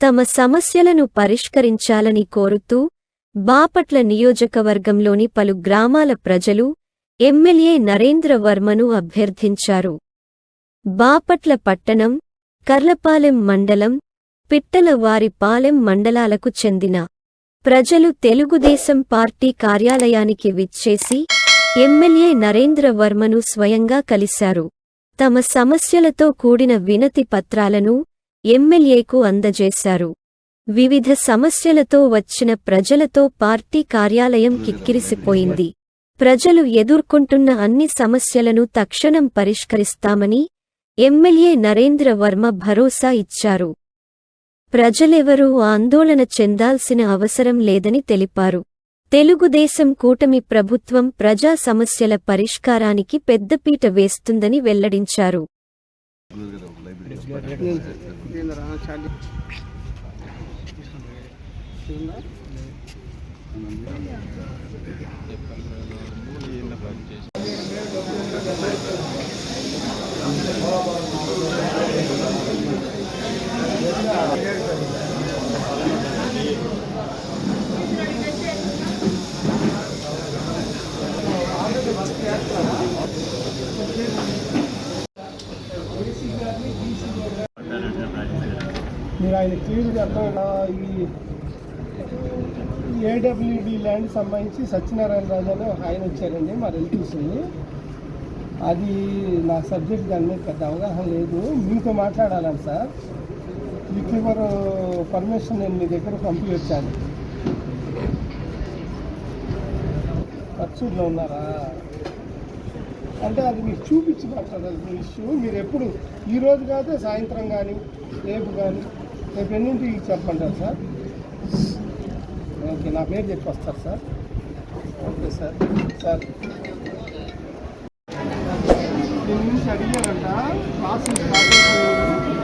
తమ సమస్యలను పరిష్కరించాలని కోరుతూ బాపట్ల నియోజకవర్గంలోని పలు గ్రామాల ప్రజలు ఎమ్మెల్యే నరేంద్ర వర్మను అభ్యర్థించారు. బాపట్ల పట్టణం కర్లపాలెం మండలం పిట్టలవారిపాలెం మండలాలకు చెందిన ప్రజలు తెలుగుదేశం పార్టీ కార్యాలయానికి విచ్చేసి ఎమ్మెల్యే నరేంద్ర వర్మను స్వయంగా కలిశారు. తమ సమస్యలతో కూడిన వినతి పత్రాలను ఎమ్మెల్యేకు అందజేశారు. వివిధ సమస్యలతో వచ్చిన ప్రజలతో పార్టీ కార్యాలయం కిక్కిరిసిపోయింది. ప్రజలు ఎదుర్కొంటున్న అన్ని సమస్యలను తక్షణం పరిష్కరిస్తామని ఎమ్మెల్యే నరేంద్ర వర్మ భరోసా ఇచ్చారు. ప్రజలెవరూ ఆందోళన చెందాల్సిన అవసరం లేదని తెలిపారు. తెలుగుదేశం కూటమి ప్రభుత్వం ప్రజా సమస్యల పరిష్కారానికి పెద్దపీట వేస్తుందని వెల్లడించారు. మీరు ఆయన క్లియర్గా అర్థమైనా ఈ ఏడబ్ల్యూడి ల్యాండ్ సంబంధించి సత్యనారాయణ రాజు అని ఒక ఆయన వచ్చారండి మా రిలేటివ్స్ అది నా సబ్జెక్ట్ దాని మీద పెద్ద అవగాహన లేదు. మీతో మాట్లాడాలని సార్. విత్ పర్మిషన్ నేను మీ దగ్గర పంపి వచ్చాను. పర్చూర్లో ఉన్నారా? అంటే అది మీకు చూపించి మాట్లాడాల్సిన ఇష్యూ మీరు ఎప్పుడు ఈరోజు కాదే సాయంత్రం కానీ రేపు కానీ? రేపు ఎన్నింటికి చెప్పంటారు సార్? ఓకే నా పేరు చెప్పి వస్తారు సార్. Okay sir. సార్. దీని నుంచి అడిగారంట. అయిపోయి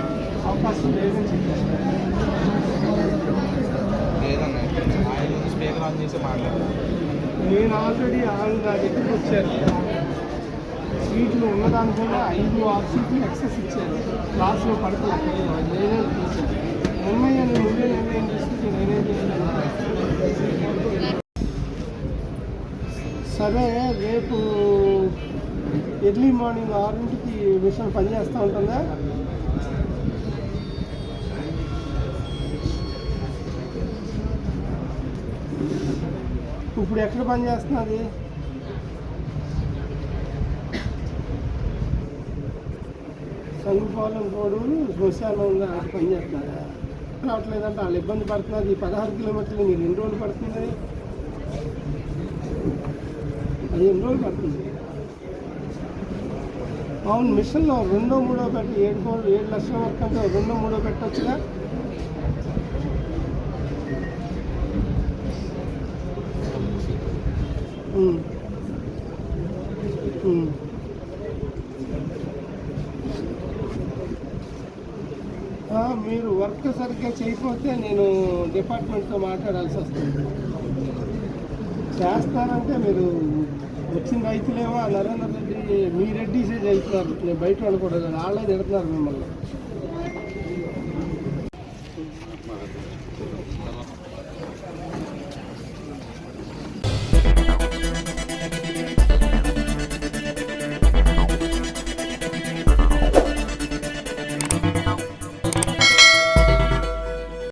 అవకాశం లేదని చెప్పారు. లేదన్న ఆయన స్పీకర్ ఆన్ చేసి మాట్లాడారు నేను ఆల్రెడీ ఆయన నా దగ్గరికి వచ్చారు సీట్లు ఉన్నదానికన్నా ఐదు ఆరు సీట్లు ఎక్సెస్ ఇచ్చారు. క్లాస్లో పడుతున్నారు నేనే చూశాను. నిర్ణయం నేను ముందే నిర్ణయం తీసుకుంటే నేనే సరే రేపు ఎర్లీ మార్నింగ్ ఆరింటికి మిషన్ పనిచేస్తూ ఉంటుందా? ఇప్పుడు ఎక్కడ పని చేస్తున్నది సంగుపాలెం రోడ్డు శ్మశానంగా పని చేస్తున్నారా. రావట్లేదంటే వాళ్ళు ఇబ్బంది పడుతున్నారు. ఈ పదహారు కిలోమీటర్లు మీరు ఎన్ని రోజులు పడుతుంది అది ఎన్ని రోజులు పడుతుంది? అవును మిషన్లో రెండో మూడో పెట్టి ఏడు కోట్లు ఏడు లక్షల వరకు అంటే రెండో మూడో పెట్టొచ్చుగా? Mm. Mm. మీరు వర్క్ సరిగ్గా చేయకపోతే నేను డిపార్ట్మెంట్తో మాట్లాడాల్సి వస్తుంది. చేస్తానంటే మీరు వచ్చిన రైతులేమో ఆ నరేంద్ర రెడ్డి మీ రెడ్డిసే చేస్తున్నారు నేను బయట వాళ్ళు కూడా వాళ్ళే తిడుతున్నారు మిమ్మల్ని.